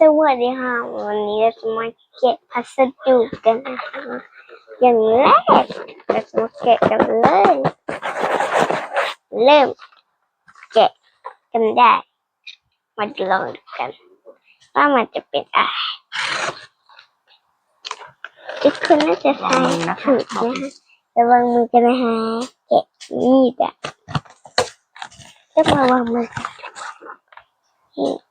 สวัสดีค่ะ วันนี้เราจะมาแกะพัสดุกันนะคะอย่างแรกเราจะมาแกะกันเลย เริ่มแกะกันได้ มาลองดูกัน ว่ามันจะเป็นอะไรทุกคนน่าจะทายถูกนะคะระวังมือกันนะคะแกะมีดอะต้องระวังมือนี่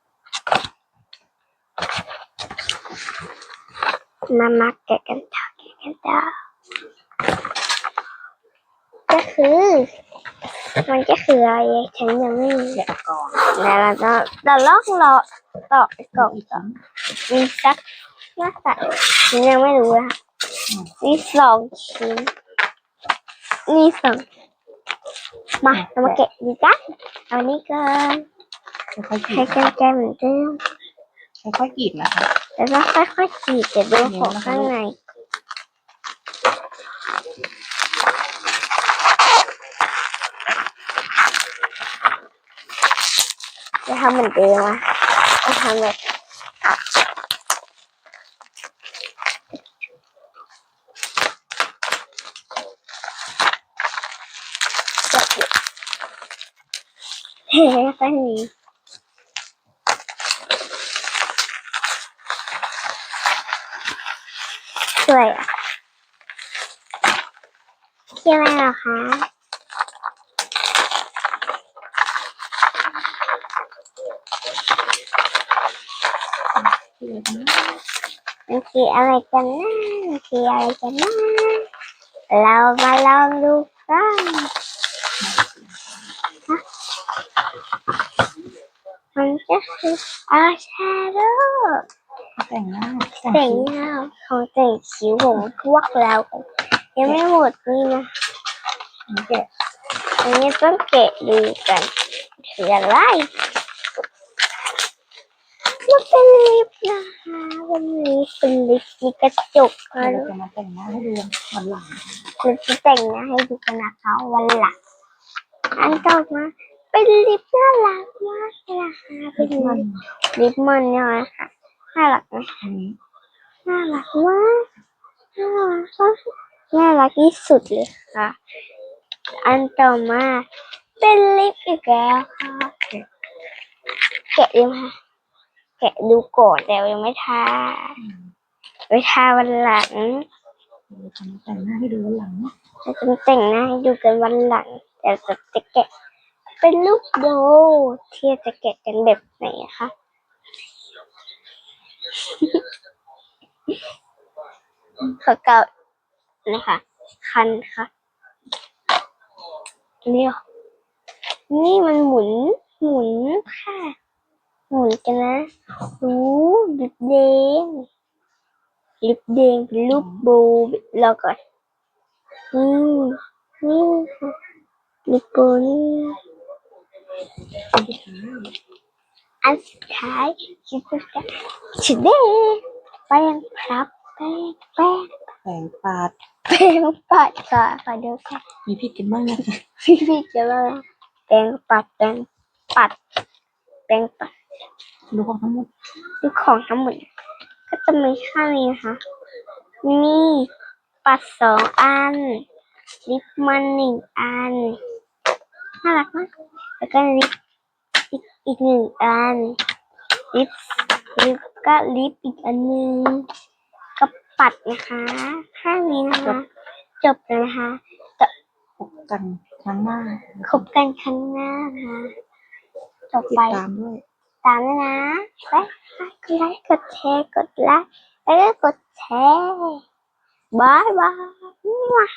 มามาแกะกันต่อแกะกันต่อก็คือ มันก็คืออะไรฉันยังไม่รู้แกะก่อนแล้วเราจะเราลอกรอต่อไปกล่องต่อมีสักหน้าตัดฉันยังไม่รู้นะมีสองชิ้นมีสองมาเรามาแกะดีกันเอานี้ก่อนให้ดกันแกะเหมือนเดิมค่อยๆกรีดนะคะ แล้วก็ค่อยๆขีดจะดูของข้างในจะทำเหมือนเดิมอะจะทำแบบเฮ้ยตั้งนี้ สวยอะเชื่อไหมเหรอคะมันคืออะไรกันนะมันคืออะไรกันนะเรามาลองดูกันฮะมันก็คืออาชาโด แต่งหน้าแต่งหน้าของแต่งคิ้วผมพวกเรายังไม่หมดนี่นะแกอันนี้ต้องเกะดูกันคืออะไรมันเป็นลิปนะคะเป็นลิปเป็นลิปมีกระจกเดี๋ยวนะเราจะมาแต่งหน้าให้ดูวันหลังเราจะแต่งหน้าให้ดูกันนะคะวันหลังอันต่อมาเป็นลิปน่ารักมากนะคะเป็นมันลิปมันนี่ยนะคะ น่ารักไหมอันนี้น่ารักมากน่ารักมากน่ารักที่สุดเลยค่ะ อันต่อมาเป็นลิปอีกแล้วค่ะ แกะยังค่ะ แกะดูก่อนแต่ยังไม่ทาไว้ทาวันหลังเราจะมาแต่งหน้าให้ดูวันหลังนะเราจะมาแต่งหน้าให้ดูกันวันหลัง แต่จะจะแกะเป็นลูกโดที่จะแกะกันแบบไหนอะคะ ขอเก่านะคะคันค่ะนี่นี่มันหมุน หมุนค่ะ หมุนกันนะโอ้ลิปแดงลิปแดงเป็นรูปโบว์รอก่อนนี่นี่ค่ะลิปโบนี่ อันสุดท้ายอันสุดท้ายชิ้นสุดท้ายชิ้นแดงแป้งครับแป้งแป้งแต่งปาดแป้งปัดค่ะขอดูค่ะมีพริกกันบ้างนะคะพี่พี่จะว่าแป้งปัดแป้งปัดแป้งปัดดูของทั้งหมดดูของทั้งหมดก็จะมีข้างนี้นะคะมีปัดสองอัน ลิปมันหนึ่งอัน น่ารักมากแล้วก็ลิป อีกอีกหนึ่งอัน ลิปลิปก็ลิปอีกอันหนึงก็ปัดนะคะข้างนี้นะคะ จบแล้วนะคะพบกันครั้งหน้าคบกันครั้งหน้านะคะต่อติดไป ตามด้วย ตามด้วยนะไปกดไลค์กดแชร์กดไลค์แล้วก็กดแชร์บายบาย